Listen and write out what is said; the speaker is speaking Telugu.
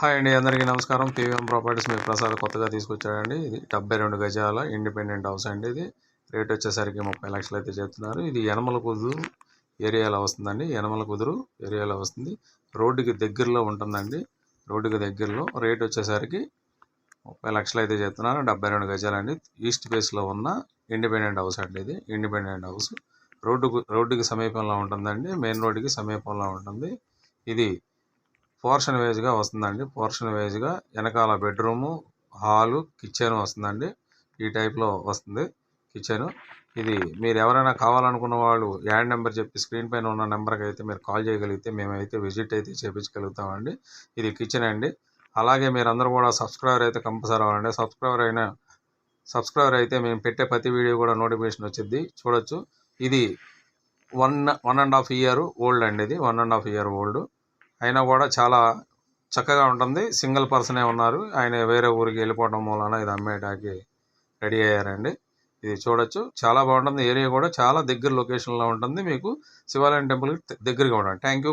హాయ్ అండి అందరికీ నమస్కారం. పీవీఎం ప్రాపర్టీస్ మీ ప్రసాద్ కొత్తగా తీసుకొచ్చాడండి. ఇది డెబ్బై రెండు గజాల ఇండిపెండెంట్ హౌస్ అండి ఇది. రేట్ వచ్చేసరికి ముప్పై లక్షలు అయితే చెప్తున్నారు. ఇది యనమల కుదురు ఏరియాలో వస్తుందండి. యనమల కుదురు ఏరియాలో వస్తుంది. రోడ్డుకి దగ్గరలో ఉంటుందండి. రోడ్డుకి దగ్గరలో రేట్ వచ్చేసరికి ముప్పై లక్షలు అయితే చెప్తున్నారు. డెబ్బై రెండు గజాలండి. ఈస్ట్ ఫేస్లో ఉన్న ఇండిపెండెంట్ హౌస్ అండి ఇది. Independent house. రోడ్డుకు రోడ్డుకి సమీపంలో ఉంటుందండి. మెయిన్ రోడ్డుకి సమీపంలో ఉంటుంది. ఇది పోర్షన్ వైజ్గా వస్తుందండి. పోర్షన్ వైజ్గా వెనకాల బెడ్రూము హాలు కిచెన్ వస్తుందండి. ఈ టైప్లో వస్తుంది కిచెన్. ఇది మీరు ఎవరైనా కావాలనుకున్న వాళ్ళు యాడ్ నెంబర్ చెప్పి స్క్రీన్ పైన ఉన్న నెంబర్కి అయితే మీరు కాల్ చేయగలిగితే మేమైతే విజిట్ అయితే చేయించగలుగుతామండి ఇది కిచెన్ అండి. అలాగే మీరందరూ కూడా సబ్స్క్రైబర్ అయితే కంపల్సరీ అవ్వండి సబ్స్క్రైబర్ అయిన సబ్స్క్రైబర్ అయితే మేము పెట్టే ప్రతి వీడియో కూడా నోటిఫికేషన్ వచ్చింది చూడొచ్చు. ఇది one one and half year old అండి ఇది. One and half year old. అయినా కూడా చాలా చక్కగా ఉంటుంది. సింగిల్ పర్సనే ఉన్నారు. ఆయన వేరే ఊరికి వెళ్ళిపోవడం మూలన ఇది అమ్మేయడానికి రెడీ అయ్యారండి. ఇది చూడొచ్చు. చాలా బాగుంటుంది. ఏరియా కూడా చాలా దగ్గర లొకేషన్లో ఉంటుంది. మీకు శివాలయం టెంపుల్కి దగ్గరగా ఉంటుంది థ్యాంక్ యూ